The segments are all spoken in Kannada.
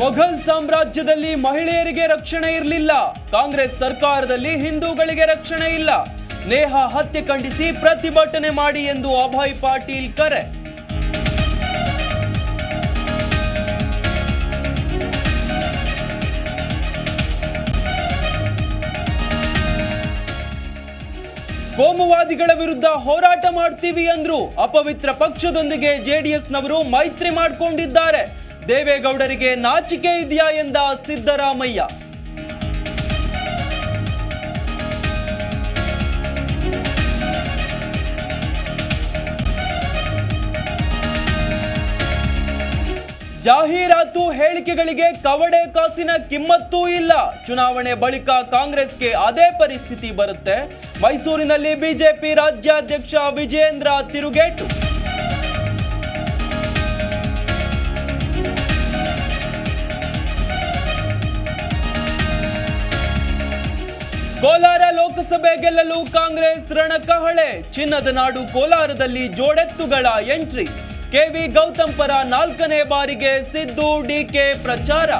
ಮೊಘಲ್ ಸಾಮ್ರಾಜ್ಯದಲ್ಲಿ ಮಹಿಳೆಯರಿಗೆ ರಕ್ಷಣೆ ಇರಲಿಲ್ಲ. ಕಾಂಗ್ರೆಸ್ ಸರ್ಕಾರದಲ್ಲಿ ಹಿಂದೂಗಳಿಗೆ ರಕ್ಷಣೆ ಇಲ್ಲ. ನೇಹ ಹತ್ಯೆ ಖಂಡಿಸಿ ಪ್ರತಿಭಟನೆ ಮಾಡಿ ಎಂದು ಅಭಯ್ ಪಾಟೀಲ್ ಕರೆ. ಕೋಮುವಾದಿಗಳ ವಿರುದ್ಧ ಹೋರಾಟ ಮಾಡ್ತೀವಿ ಅಂದ್ರು ಅಪವಿತ್ರ ಪಕ್ಷದೊಂದಿಗೆ ಜೆಡಿಎಸ್ನವರು ಮೈತ್ರಿ ಮಾಡಿಕೊಂಡಿದ್ದಾರೆ. ದೇವೇಗೌಡರಿಗೆ ನಾಚಿಕೆ ಇದೆಯಾ ಎಂದ ಸಿದ್ದರಾಮಯ್ಯ? ಜಾಹೀರಾತು ಹೇಳಿಕೆಗಳಿಗೆ ಕವಡೆ ಕಾಸಿನ ಕಿಮ್ಮತ್ತೂ ಇಲ್ಲ. ಚುನಾವಣೆ ಬಳಿಕ ಕಾಂಗ್ರೆಸ್ಗೆ ಅದೇ ಪರಿಸ್ಥಿತಿ ಬರುತ್ತೆ. ಮೈಸೂರಿನಲ್ಲಿ ಬಿಜೆಪಿ ರಾಜ್ಯಾಧ್ಯಕ್ಷ ವಿಜೇಂದ್ರ ತಿರುಗೇಟು. ಕೋಲಾರ ಲೋಕಸಭೆ ಗೆಲ್ಲಲು ಕಾಂಗ್ರೆಸ್ ರಣಕಹಳೆ. ಚಿನ್ನದ ನಾಡು ಕೋಲಾರದಲ್ಲಿ ಜೋಡೆತ್ತುಗಳ ಎಂಟ್ರಿ. ಕೆವಿ ಗೌತಮ್ ಪರ ನಾಲ್ಕನೇ ಬಾರಿಗೆ ಸಿದ್ದು ಡಿಕೆ ಪ್ರಚಾರ.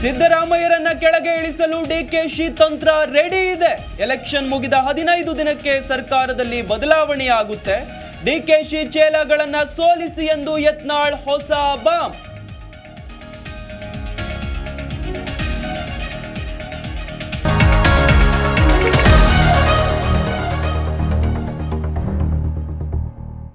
ಸಿದ್ದರಾಮಯ್ಯರನ್ನ ಕೆಳಗೆ ಇಳಿಸಲು ಡಿಕೆಶಿ ತಂತ್ರ ರೆಡಿ ಇದೆ. ಎಲೆಕ್ಷನ್ ಮುಗಿದ ಹದಿನೈದು ದಿನಕ್ಕೆ ಸರ್ಕಾರದಲ್ಲಿ ಬದಲಾವಣೆಯಾಗುತ್ತೆ. ಡಿಕೆಶಿ ಚೇಲಗಳನ್ನ ಸೋಲಿಸಿ ಎಂದು ಯತ್ನಾಳ್ ಹೊಸ ಬಾಂಬ್.